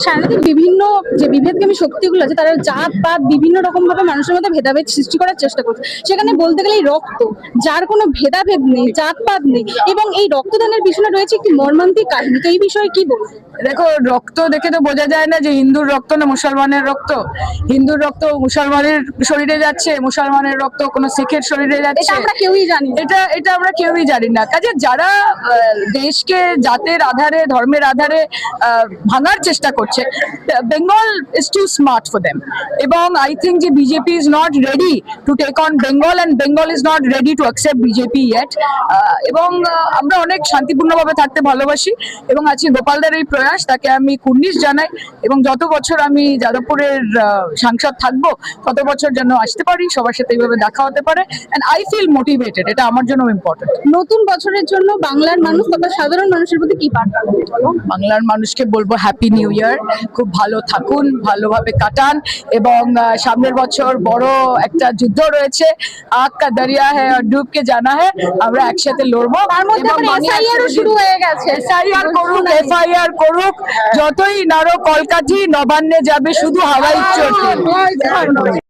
সারাদিন বিভিন্ন যে বিভেদগামী শক্তিগুলো আছে তারা জাত পাত বিভিন্ন রকম ভাবে মানুষের মধ্যে ভেদাভেদ সৃষ্টি করার চেষ্টা করছে। সেখানে বলতে গেলে এই রক্ত যার কোনো ভেদাভেদ নেই জাত পাত নেই এবং এই রক্তদানের পিছনে রয়েছে একটি মর্মান্তিক কাহিনী। তো এই বিষয়ে কি বলব? দেখো রক্ত দেখে তো বোঝা যায় না যে হিন্দুর রক্ত না মুসলমানের রক্ত। হিন্দুর রক্ত মুসলমানের শরীরে যাচ্ছে মুসলমানের রক্ত কোনো শিখের শরীরে এটা যাচ্ছে। আমরা কেউই জানি এটা এটা আমরা কেউই জানি না। কাজে যারা দেশকে জাতের আধারে ধর্মের আধারে আহ, ভাঙার চেষ্টা করছে Bengal is too smart for them এবং আই থিঙ্ক যে BJP is not ready to take on Bengal and Bengal is not ready to accept BJP yet এবং আমরা অনেক শান্তিপূর্ণভাবে থাকতে ভালোবাসি এবং আজকে গোপালদার এই প্রয়াস তাকে আমি কুর্নিশ জানাই এবং যত বছর আমি যাদবপুরের সাংসদ থাকব তত বছর যেন আসতে পারি সবার সাথে এইভাবে দেখা হতে পারে অ্যান্ড আই ফিল মোটিভেটেড এটা আমার জন্য ইম্পর্টেন্ট নতুন বছরের জন্য বাংলার মানুষ তথা সাধারণ মানুষের প্রতি কি বার্তা বাংলার মানুষকে বলব হ্যাপি নিউ ইয়ার খুব ভালো থাকুন ভালোভাবে কাটান এবং সামনের বছর বড় একটা যুদ্ধ রয়েছে। আগ কা দরিয়া হ্যাঁ আর ডুবকে জানা হ্যাঁ আমরা একসাথে লড়বো শুরু হয়ে গেছে। এসআইআর করুক এফআইআর করুক যতই নারো কলকাঠি নবান্নে যাবে শুধু হাওয়াই চটি